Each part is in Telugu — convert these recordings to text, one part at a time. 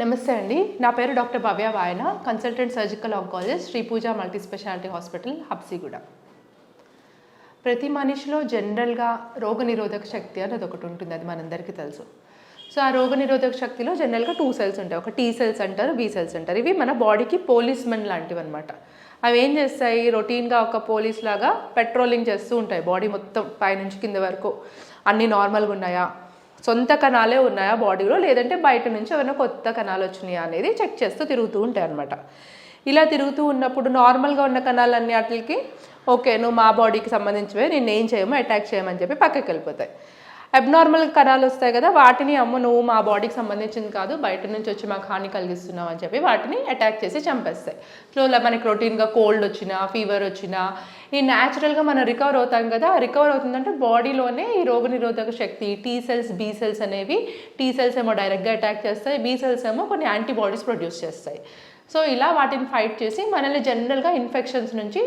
నమస్తే అండి. నా పేరు doctor Bhavya Vayana consultant surgical oncologist Sri Pooja multi speciality hospital Habsiguda. ప్రతి మనిషిలో జనరల్గా రోగనిరోధక శక్తి అనేది ఒకటి ఉంటుంది అది మనందరికీ తెలుసు. సో ఆ రోగనిరోధక శక్తిలో జనరల్గా టూ సెల్స్ ఉంటాయి. ఒక టీ సెల్స్ అంటారు బి సెల్స్ అంటారు. ఇవి మన బాడీకి పోలీస్మెన్ లాంటివి అనమాట అవి ఏం చేస్తాయి? రొటీన్గా ఒక పోలీస్ లాగా పెట్రోలింగ్ చేస్తూ ఉంటాయి బాడీ మొత్తం పైనుంచి కింద వరకు. అన్నీ నార్మల్గా ఉన్నాయా? సొంత కణాలే ఉన్నాయా బాడీలో? లేదంటే బయట నుంచి ఏమైనా కొత్త కణాలు వచ్చినాయా అనేది చెక్ చేస్తూ తిరుగుతూ ఉంటాయి అనమాట ఇలా తిరుగుతూ ఉన్నప్పుడు నార్మల్గా ఉన్న కణాలన్నీ వాటికి ఓకే నువ్వు మా బాడీకి సంబంధించివే నేను ఏం చేయమో అటాక్ చేయమని చెప్పి పక్కకి వెళ్ళిపోతాయి. అబ్నార్మల్ కణాలు వస్తాయి కదా వాటిని అమ్మ నువ్వు మా బాడీకి సంబంధించింది కాదు బయట నుంచి వచ్చి మాకు హాని కలిగిస్తున్నావు అని చెప్పి వాటిని అటాక్ చేసి చంపేస్తాయి. సో ఇలా మనకి రొటీన్గా కోల్డ్ వచ్చినా ఫీవర్ వచ్చినా ఈ న్యాచురల్గా మనం రికవర్ అవుతాం కదా రికవర్ అవుతుందంటే బాడీలోనే ఈ రోగనిరోధక శక్తి టీ సెల్స్ బీ సెల్స్ అనేవి టీ సెల్స్ ఏమో డైరెక్ట్గా అటాక్ చేస్తాయి బీ సెల్స్ ఏమో కొన్ని యాంటీబాడీస్ ప్రొడ్యూస్ చేస్తాయి. సో ఇలా వాటిని ఫైట్ చేసి మనల్ని జనరల్గా ఇన్ఫెక్షన్స్ నుంచి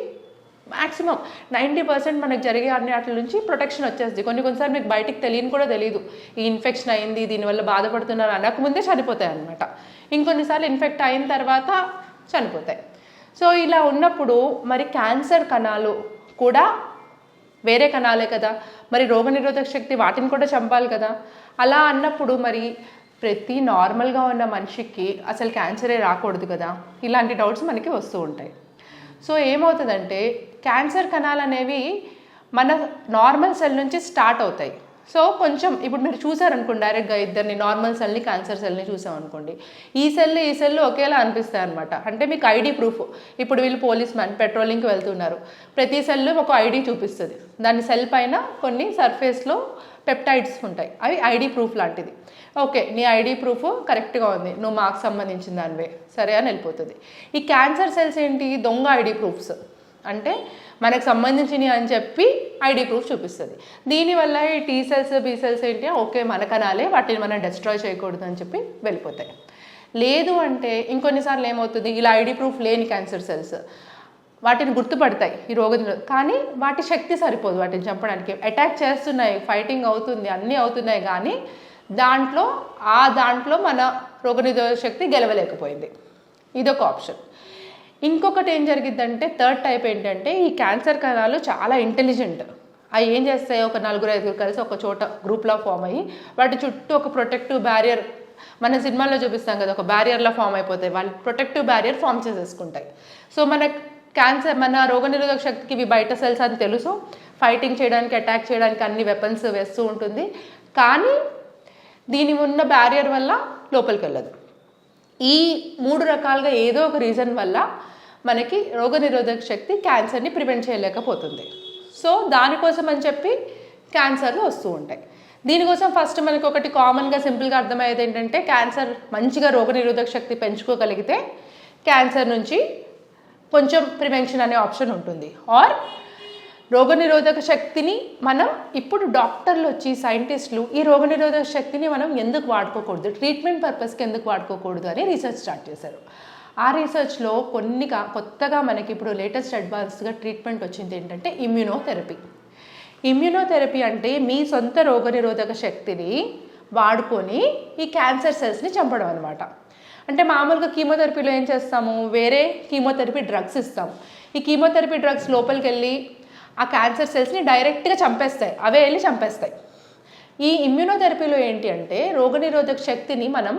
మాక్సిమం నైంటీ పర్సెంట్ మనకు జరిగే అన్ని వాటి నుంచి ప్రొటెక్షన్ వచ్చేస్తుంది. కొన్ని కొన్నిసార్లు మీకు బయటికి తెలియని కూడా తెలియదు ఈ ఇన్ఫెక్షన్ అయింది దీనివల్ల బాధపడుతున్నారు అనకముందే చనిపోతాయి అనమాట ఇంకొన్నిసార్లు ఇన్ఫెక్ట్ అయిన తర్వాత చనిపోతాయి. సో ఇలా ఉన్నప్పుడు మరి క్యాన్సర్ కణాలు కూడా వేరే కణాలే కదా? మరి రోగనిరోధక శక్తి వాటిని కూడా చంపాలి కదా? అలా అన్నప్పుడు మరి ప్రతి నార్మల్గా ఉన్న మనిషికి అసలు క్యాన్సరే రాకూడదు కదా? ఇలాంటి డౌట్స్ మనకి వస్తూ ఉంటాయి. సో ఏమవుతుందంటే క్యాన్సర్ కణాలు అనేవి మన నార్మల్ సెల్ నుంచి స్టార్ట్ అవుతాయి. సో కొంచెం ఇప్పుడు మీరు చూసారనుకోండి డైరెక్ట్గా ఇద్దరిని నార్మల్ సెల్ని క్యాన్సర్ సెల్ని చూసామనుకోండి. ఈ సెల్ ఈ సెల్ ఒకేలా అనిపిస్తాయి అనమాట అంటే మీకు ఐడి ప్రూఫ్ ఇప్పుడు వీళ్ళు పోలీస్ మ్యాన్ పెట్రోలింగ్కి వెళ్తున్నారు. ప్రతి సెల్ ఒక ఐడి చూపిస్తుంది. దాని సెల్ పైన కొన్ని సర్ఫేస్లో పెప్టైడ్స్ ఉంటాయి. అవి ఐడి ప్రూఫ్ లాంటిది. ఓకే నీ ఐడి ప్రూఫ్ కరెక్ట్గా ఉంది. నువ్వు మాకు సంబంధించిన దానివే. సరే అని వెళ్ళిపోతుంది. ఈ క్యాన్సర్ సెల్స్ ఏంటి? దొంగ ఐడి ప్రూఫ్స్ అంటే మనకు సంబంధించినవి అని చెప్పి ఐడి ప్రూఫ్ చూపిస్తుంది. దీనివల్ల ఈ టీ సెల్స్ బీ సెల్స్ ఏంటి? ఓకే మన కణాలే వాటిని మనం డిస్ట్రాయ్ చేయకూడదు అని చెప్పి వెళ్ళిపోతాయి. లేదు అంటే ఇంకొన్నిసార్లు ఏమవుతుంది? ఇలా ఐడి ప్రూఫ్ లేని క్యాన్సర్ సెల్స్ వాటిని గుర్తుపడతాయి ఈ రోగ కానీ వాటి శక్తి సరిపోదు వాటిని చంపడానికి. అటాక్ చేస్తున్నాయి ఫైటింగ్ అవుతుంది అన్నీ అవుతున్నాయి కానీ దాంట్లో ఆ దాంట్లో మన రోగనిరోధక శక్తి గెలవలేకపోయింది. ఇదొక ఆప్షన్ ఇంకొకటి ఏం జరిగిద్దంటే థర్డ్ టైప్ ఏంటంటే ఈ క్యాన్సర్ కణాలు చాలా ఇంటెలిజెంట్. అవి ఏం చేస్తాయి? ఒక నలుగురు ఐదుగురు కలిసి ఒక చోట గ్రూప్లో ఫామ్ అయ్యి వాటి చుట్టూ ఒక ప్రొటెక్టివ్ బ్యారియర్ మన సినిమాల్లో చూపిస్తాం కదా ఒక బ్యారియర్లా ఫామ్ అయిపోతాయి. వాళ్ళు ప్రొటెక్టివ్ బ్యారియర్ ఫామ్ చేసేసుకుంటాయి. సో మన క్యాన్సర్ మన రోగనిరోధక శక్తికి ఇవి బయట సెల్స్ అని తెలుసు. ఫైటింగ్ చేయడానికి అటాక్ చేయడానికి అన్ని వెపన్స్ వేస్తూ ఉంటుంది. కానీ దీని ఉన్న బ్యారియర్ వల్ల లోపలికి వెళ్ళదు. ఈ మూడు రకాలుగా ఏదో ఒక రీజన్ వల్ల మనకి రోగనిరోధక శక్తి క్యాన్సర్ని ప్రివెంట్ చేయలేకపోతుంది. సో దానికోసం అని చెప్పి క్యాన్సర్లు వస్తూ ఉంటాయి. దీనికోసం ఫస్ట్ మనకు ఒకటి కామన్గా సింపుల్గా అర్థమయ్యేది ఏంటంటే క్యాన్సర్ మంచిగా రోగనిరోధక శక్తి పెంచుకోగలిగితే క్యాన్సర్ నుంచి కొంచెం ప్రివెన్షన్ అనే ఆప్షన్ ఉంటుంది. ఆర్ రోగనిరోధక శక్తిని మనం ఇప్పుడు డాక్టర్లు వచ్చి సైంటిస్టులు ఈ రోగనిరోధక శక్తిని మనం ఎందుకు వాడుకోకూడదు? ట్రీట్మెంట్ పర్పస్కి ఎందుకు వాడుకోకూడదు అని రీసెర్చ్ స్టార్ట్ చేశారు. ఆ రీసెర్చ్లో కొన్ని కొత్తగా మనకి ఇప్పుడు లేటెస్ట్ అడ్వాన్స్గా ట్రీట్మెంట్ వచ్చింది ఏంటంటే ఇమ్యూనోథెరపీ. ఇమ్యూనోథెరపీ అంటే మీ సొంత రోగనిరోధక శక్తిని వాడుకొని ఈ క్యాన్సర్ సెల్స్ని చంపడం అనమాట అంటే మామూలుగా కీమోథెరపీలో ఏం చేస్తాము? వేరే కీమోథెరపీ డ్రగ్స్ ఇస్తాము ఈ కీమోథెరపీ డ్రగ్స్ లోపలికి వెళ్ళి ఆ క్యాన్సర్ సెల్స్ని డైరెక్ట్గా చంపేస్తాయి. అవే వెళ్ళి చంపేస్తాయి. ఈ ఇమ్యూనోథెరపీలో ఏంటి అంటే రోగనిరోధక శక్తిని మనం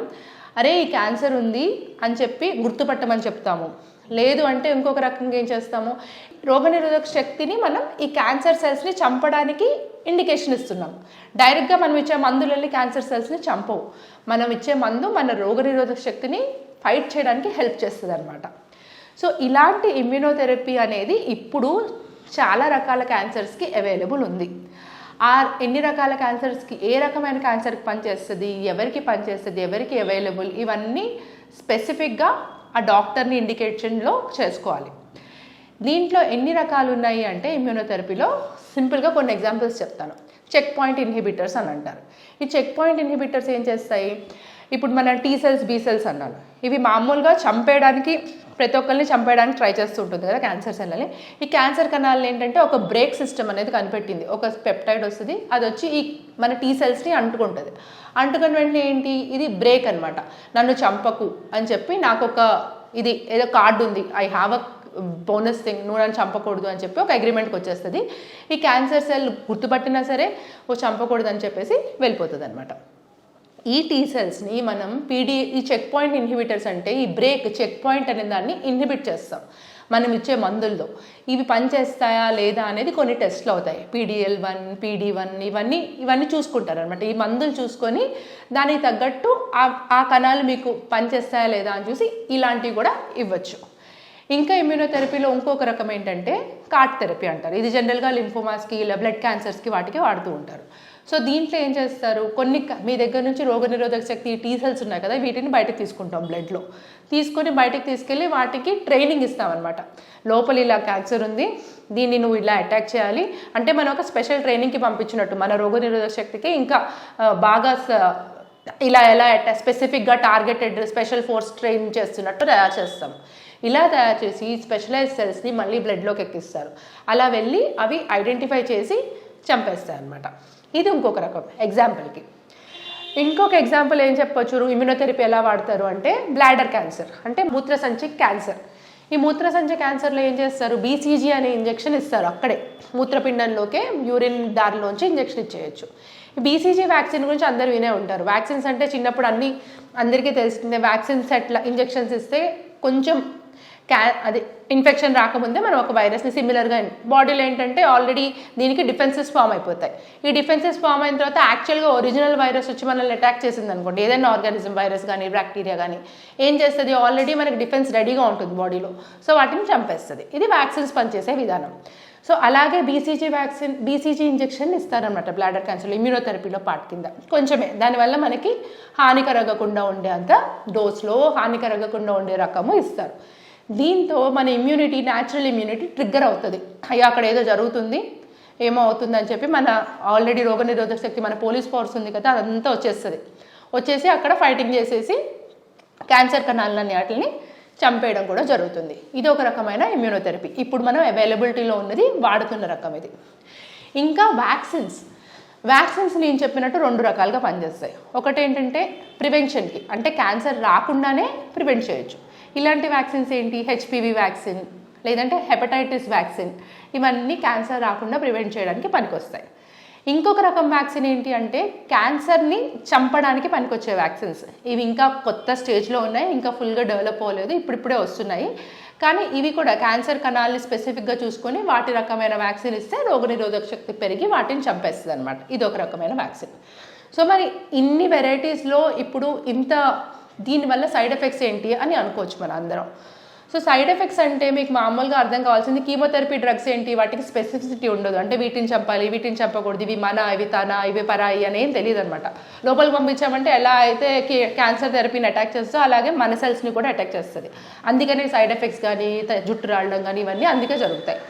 అరే ఈ క్యాన్సర్ ఉంది అని చెప్పి గుర్తుపట్టమని చెప్తాము. లేదు అంటే ఇంకొక రకంగా ఏం చేస్తాము? రోగనిరోధక శక్తిని మనం ఈ క్యాన్సర్ సెల్స్ని చంపడానికి ఇండికేషన్ ఇస్తున్నాం. డైరెక్ట్గా మనం ఇచ్చే మందులు వెళ్ళి క్యాన్సర్ సెల్స్ని చంపవు. మనం ఇచ్చే మందు మన రోగనిరోధక శక్తిని ఫైట్ చేయడానికి హెల్ప్ చేస్తుంది అనమాట సో ఇలాంటి ఇమ్యూనోథెరపీ అనేది ఇప్పుడు చాలా రకాల క్యాన్సర్స్కి అవైలబుల్ ఉంది. ఆ ఎన్ని రకాల క్యాన్సర్స్కి ఏ రకమైన క్యాన్సర్కి పనిచేస్తుంది ఎవరికి పనిచేస్తుంది ఎవరికి అవైలబుల్ ఇవన్నీ స్పెసిఫిక్గా ఆ డాక్టర్ని ఇండికేషన్లో చేసుకోవాలి. దీంట్లో ఎన్ని రకాలు ఉన్నాయి అంటే ఇమ్యూనోథెరపీలో సింపుల్గా కొన్ని ఎగ్జాంపుల్స్ చెప్తాను. చెక్ పాయింట్ ఇన్హిబిటర్స్ అని అంటారు. ఈ చెక్ పాయింట్ ఇన్హిబిటర్స్ ఏం చేస్తాయి? ఇప్పుడు మన టీ సెల్స్ బీ సెల్స్ అన్నాను. ఇవి మామూలుగా చంపేయడానికి ప్రతి ఒక్కరిని చంపేయడానికి ట్రై చేస్తూ ఉంటుంది కదా క్యాన్సర్ సెల్లని ఈ క్యాన్సర్ కణాలు ఏంటంటే ఒక బ్రేక్ సిస్టమ్ అనేది కనిపెట్టింది. ఒక పెప్టైడ్ వస్తుంది. అది వచ్చి ఈ మన టీ సెల్స్ని అంటుకుంటుంది. అంటుకుని వెంటనే ఏంటి? ఇది బ్రేక్ అనమాట నన్ను చంపకు అని చెప్పి నాకు ఒక ఇది ఏదో కార్డు ఉంది. I have a bonus thing నూనెను చంపకూడదు అని చెప్పి ఒక అగ్రిమెంట్కి వచ్చేస్తుంది. ఈ క్యాన్సర్ సెల్ గుర్తుపట్టినా సరే ఓ చంపకూడదు అని చెప్పేసి వెళ్ళిపోతుంది అనమాట ఈ టీ సెల్స్ని మనం పీడి ఈ చెక్ పాయింట్ ఇన్హిబిటర్స్ అంటే ఈ బ్రేక్ చెక్ పాయింట్ అనే దాన్ని ఇన్హిబిట్ చేస్తాం. మనం ఇచ్చే మందుల్లో. ఇవి పనిచేస్తాయా లేదా అనేది కొన్ని టెస్ట్లు అవుతాయి. పీడిఎల్ వన్ పీడీ వన్ ఇవన్నీ ఇవన్నీ చూసుకుంటారు అనమాట ఈ మందులు చూసుకొని దానికి తగ్గట్టు ఆ ఆ కణాలు మీకు పనిచేస్తాయా లేదా అని చూసి ఇలాంటివి కూడా ఇవ్వచ్చు. ఇంకా ఇమ్యూనోథెరపీలో ఇంకొక రకం ఏంటంటే కార్ట్ థెరపీ అంటారు. ఇది జనరల్గా లింఫోమాస్కి ఇలా బ్లడ్ క్యాన్సర్స్కి వాటికి వాడుతూ ఉంటారు. సో దీంట్లో ఏం చేస్తారు? కొన్ని మీ దగ్గర నుంచి రోగనిరోధక శక్తి టీ సెల్స్ ఉన్నాయి కదా వీటిని బయటకు తీసుకుంటాం బ్లడ్లో తీసుకొని బయటకు తీసుకెళ్ళి వాటికి ట్రైనింగ్ ఇస్తామన్నమాట. లోపల ఇలా క్యాన్సర్ ఉంది దీన్ని నువ్వు ఇలా అటాక్ చేయాలి. అంటే మనం ఒక స్పెషల్ ట్రైనింగ్కి పంపించినట్టు మన రోగనిరోధక శక్తికి ఇంకా బాగా ఇలా ఎలా అటా స్పెసిఫిక్గా టార్గెటెడ్ స్పెషల్ ఫోర్స్ ట్రైన్ చేస్తున్నట్టు తయారు చేస్తాం. ఇలా తయారు చేసి స్పెషలైజ్ సెల్స్ని మళ్ళీ బ్లడ్లోకి ఎక్కిస్తారు. అలా వెళ్ళి అవి ఐడెంటిఫై చేసి చంపేస్తాయి అన్నమాట ఇది ఇంకొక రకం ఎగ్జాంపుల్కి ఇంకొక ఎగ్జాంపుల్ ఏం చెప్పొచ్చు? ఇమ్యునోథెరపీ ఎలా వాడతారు అంటే బ్లాడర్ క్యాన్సర్ అంటే మూత్రసంచి క్యాన్సర్ ఈ మూత్రసంచి క్యాన్సర్లో ఏం చేస్తారు? బీసీజీ అనే ఇంజెక్షన్ ఇస్తారు అక్కడే. మూత్రపిండంలోకే యూరిన్ దారిలోంచి ఇంజెక్షన్ ఇచ్చేయచ్చు. బీసీజీ వ్యాక్సిన్ గురించి అందరు వినే ఉంటారు. వ్యాక్సిన్స్ అంటే చిన్నప్పుడు అన్ని అందరికీ తెలిసిందే. వ్యాక్సిన్స్ ఎట్లా ఇంజెక్షన్స్ ఇస్తే కొంచెం క్యా అది ఇన్ఫెక్షన్ రాకముందే మనం ఒక వైరస్ని సిమిలర్గా బాడీలో ఏంటంటే ఆల్రెడీ దీనికి డిఫెన్సెస్ ఫామ్ అయిపోతాయి. ఈ డిఫెన్సెస్ ఫామ్ అయిన తర్వాత యాక్చువల్గా ఒరిజినల్ వైరస్ వచ్చి మనల్ని అటాక్ చేసింది అనుకోండి ఏదైనా ఆర్గానిజం వైరస్ కానీ బ్యాక్టీరియా కానీ ఏం చేస్తుంది? ఆల్రెడీ మనకి డిఫెన్స్ రెడీగా ఉంటుంది బాడీలో సో వాటిని చంపేస్తుంది. ఇది వ్యాక్సిన్స్ పనిచేసే విధానం. సో అలాగే బీసీజీ వ్యాక్సిన్ బీసీజీ ఇంజెక్షన్ ఇస్తారనమాట బ్లాడర్ క్యాన్సర్లో ఇమ్యూనోథెరపీలో పార్ట్ కింద. కొంచెమే. దానివల్ల మనకి హాని కరగకుండా ఉండే అంత డోస్లో హాని కరగకుండా ఉండే రకము ఇస్తారు. దీంతో మన ఇమ్యూనిటీ న్యాచురల్ ఇమ్యూనిటీ ట్రిగ్గర్ అవుతుంది. అయ్యో అక్కడ ఏదో జరుగుతుంది ఏమో అవుతుందని చెప్పి మన ఆల్రెడీ రోగనిరోధక శక్తి మన పోలీస్ ఫోర్స్ ఉంది కదా అదంతా వచ్చేస్తుంది. వచ్చేసి అక్కడ ఫైటింగ్ చేసేసి క్యాన్సర్ కణాలని వాటిని చంపేయడం కూడా జరుగుతుంది. ఇది ఒక రకమైన ఇమ్యూనోథెరపీ ఇప్పుడు మనం అవైలబిలిటీలో ఉన్నది వాడుతున్న రకం ఇది. ఇంకా వ్యాక్సిన్స్ వ్యాక్సిన్స్ నేను చెప్పినట్టు రెండు రకాలుగా పనిచేస్తాయి. ఒకటి ఏంటంటే ప్రివెన్షన్కి అంటే క్యాన్సర్ రాకుండానే ప్రివెంట్ చేయొచ్చు. ఇలాంటి వ్యాక్సిన్స్ ఏంటి? హెచ్పివి వ్యాక్సిన్ లేదంటే హెపటైటిస్ వ్యాక్సిన్ ఇవన్నీ క్యాన్సర్ రాకుండా ప్రివెంట్ చేయడానికి పనికొస్తాయి. ఇంకొక రకం వ్యాక్సిన్ ఏంటి అంటే క్యాన్సర్ని చంపడానికి పనికొచ్చే వ్యాక్సిన్స్. ఇవి ఇంకా కొత్త స్టేజ్లో ఉన్నాయి ఇంకా ఫుల్గా డెవలప్ అవ్వలేదు ఇప్పుడిప్పుడే వస్తున్నాయి. కానీ ఇవి కూడా క్యాన్సర్ కణాలని స్పెసిఫిక్గా చూసుకొని వాటి రకమైన వ్యాక్సిన్ ఇస్తే రోగనిరోధక శక్తి పెరిగి వాటిని చంపేస్తుంది అనమాట ఇది ఒక రకమైన వ్యాక్సిన్. సో మరి ఇన్ని వెరైటీస్లో ఇప్పుడు ఇంత దీనివల్ల సైడ్ ఎఫెక్ట్స్ ఏంటి అని అనుకోవచ్చు మన అందరం. సో సైడ్ ఎఫెక్ట్స్ అంటే మీకు మామూలుగా అర్థం కావాల్సింది కీమోథెరపీ డ్రగ్స్ ఏంటి? వాటికి స్పెసిఫిసిటీ ఉండదు. అంటే వీటిని చంపాలి వీటిని చంపకూడదు. ఇవి మన ఇవి తన ఇవి పరాయి అని ఏం తెలియదు అనమాట లోపలికి పంపించామంటే ఎలా అయితే క్యాన్సర్ థెరపీని అటాక్ చేస్తుందో అలాగే మన సెల్స్ని కూడా అటాక్ చేస్తుంది. అందుకనే సైడ్ ఎఫెక్ట్స్ కానీ జుట్టు రావడం కానీ ఇవన్నీ అందుకే జరుగుతాయి.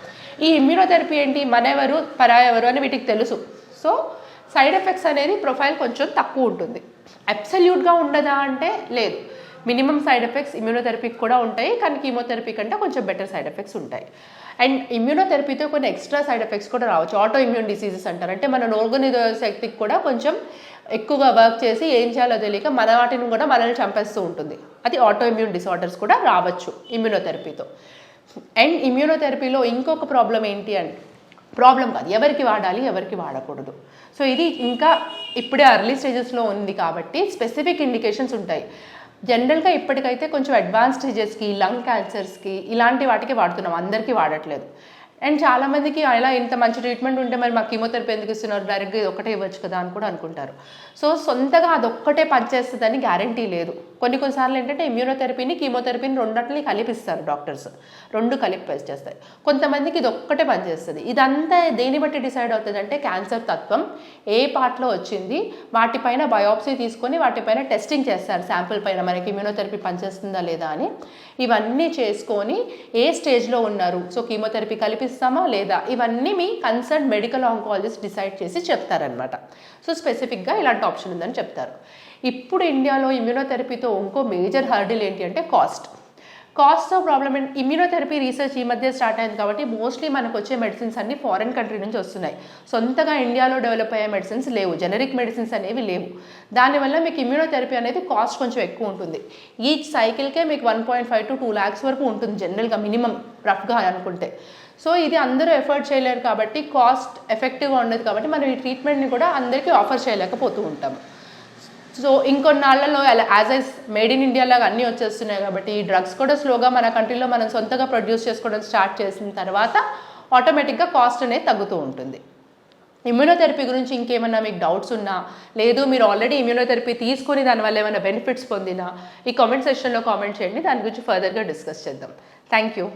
ఈ ఇమ్యూనోథెరపీ ఏంటి? మన ఎవరు పరాయి పరాయెవరు అని వీటికి తెలుసు. సో సైడ్ ఎఫెక్ట్స్ అనేది ప్రొఫైల్ కొంచెం తక్కువ ఉంటుంది. అబ్సల్యూట్గా ఉండదా అంటే లేదు. మినిమం సైడ్ ఎఫెక్ట్స్ ఇమ్యూనోథెరపీకి కూడా ఉంటాయి కానీ కీమోథెరపీ కంటే కొంచెం బెటర్ సైడ్ ఎఫెక్ట్స్ ఉంటాయి. అండ్ ఇమ్యూనోథెరపీతో కొన్ని ఎక్స్ట్రా సైడ్ ఎఫెక్ట్స్ కూడా రావచ్చు. ఆటో ఇమ్యూన్ డిసీజెస్ అంటారు. అంటే మన రోగనిరోధక శక్తికి కూడా కొంచెం ఎక్కువగా వర్క్ చేసి ఏం చేయాలో తెలియక మన వాటిని కూడా మనల్ని చంపేస్తూ ఉంటుంది. అది ఆటో ఇమ్యూన్ డిసార్డర్స్ కూడా రావచ్చు ఇమ్యూనోథెరపీతో. అండ్ ఇమ్యూనోథెరపీలో ఇంకొక ప్రాబ్లం ఏంటి అని ప్రాబ్లం కాదు. ఎవరికి వాడాలి ఎవరికి వాడకూడదు. సో ఇది ఇంకా ఇప్పుడే అర్లీ స్టేజెస్లో ఉంది కాబట్టి స్పెసిఫిక్ ఇండికేషన్స్ ఉంటాయి. జనరల్గా ఇప్పటికైతే కొంచెం అడ్వాన్స్ స్టేజెస్కి లంగ్ క్యాన్సర్స్కి ఇలాంటి వాటికి వాడుతున్నాం. అందరికీ వాడట్లేదు. అండ్ చాలామందికి అలా ఇంత మంచి ట్రీట్మెంట్ ఉంటే మరి మాకు కీమోథెరపీ ఎందుకు ఇస్తున్నారు? డైరెక్ట్గా ఇది ఒకటే ఇవ్వచ్చు కదా అని కూడా అనుకుంటారు. సో సొంతగా అదొక్కటే పనిచేస్తుందని గ్యారంటీ లేదు. కొన్ని కొన్నిసార్లు ఏంటంటే ఇమ్యూనోథెరపీని కీమోథెరపీని రెండింటిని కలిపిస్తారు డాక్టర్స్ రెండు కలిపి పనిచేస్తాయి కొంతమందికి ఇది ఒక్కటే పనిచేస్తుంది. ఇదంతా దేని బట్టి డిసైడ్ అవుతుందంటే క్యాన్సర్ తత్వం ఏ పార్ట్లో వచ్చింది వాటిపైన బయోప్సీ తీసుకొని వాటిపైన టెస్టింగ్ చేస్తారు. శాంపుల్ పైన మనకి ఇమ్యూనోథెరపీ పనిచేస్తుందా లేదా అని. ఇవన్నీ చేసుకొని ఏ స్టేజ్లో ఉన్నారు? సో కీమోథెరపీ కలిపి కలిపిస్తామా లేదా? ఇవన్నీ మీ కన్సర్న్ మెడికల్ ఆంకాలజిస్ట్ డిసైడ్ చేసి చెప్తారనమాట సో స్పెసిఫిక్గా ఇలాంటి ఆప్షన్ ఉందని చెప్తారు. ఇప్పుడు ఇండియాలో ఇమ్యూనోథెరపీతో ఇంకో మేజర్ హర్డిల్ ఏంటి అంటే cost cost of problem and immunotherapy research ఈ మధ్య స్టార్ట్ అయింది కాబట్టి మోస్ట్లీ మనకు వచ్చే మెడిసిన్స్ అన్ని ఫారెన్ కంట్రీ నుంచి వస్తున్నాయి. సొంతగా ఇండియాలో డెవలప్ అయ్యే మెడిసిన్స్ లేవు. జెనరిక్ మెడిసిన్స్ అనేవి లేవు. దానివల్ల మీకు ఇమ్యూనోథెరపీ అనేది కాస్ట్ కొంచెం ఎక్కువ ఉంటుంది. ఈచ్ సైకిల్కే మీకు one point five to two lakhs వరకు ఉంటుంది జనరల్గా మినిమం రఫ్గా అనుకుంటే. సో ఇది అందరూ ఎఫర్ట్ చేయలేరు కాబట్టి కాస్ట్ ఎఫెక్టివ్గా ఉండదు కాబట్టి మనం ఈ ట్రీట్మెంట్ని కూడా అందరికీ ఆఫర్ చేయలేకపోతూ ఉంటాం. So ఇంకొన్నాళ్ళలో as is made in India లాగా అన్నీ వచ్చేస్తున్నాయి కాబట్టి ఈ డ్రగ్స్ కూడా స్లోగా మన కంట్రీలో మనం సొంతగా ప్రొడ్యూస్ చేసుకోవడం స్టార్ట్ చేసిన తర్వాత ఆటోమేటిక్గా కాస్ట్ అనేది తగ్గుతూ ఉంటుంది. ఇమ్యూనోథెరపీ గురించి ఇంకేమైనా మీకు డౌట్స్ ఉన్నా లేదు మీరు ఆల్రెడీ ఇమ్యూనోథెరపీ తీసుకొని దానివల్ల ఏమైనా బెనిఫిట్స్ పొందినా ఈ కామెంట్ సెక్షన్లో కామెంట్ చేయండి. దాని గురించి ఫర్దర్గా డిస్కస్ చేద్దాం. Thank you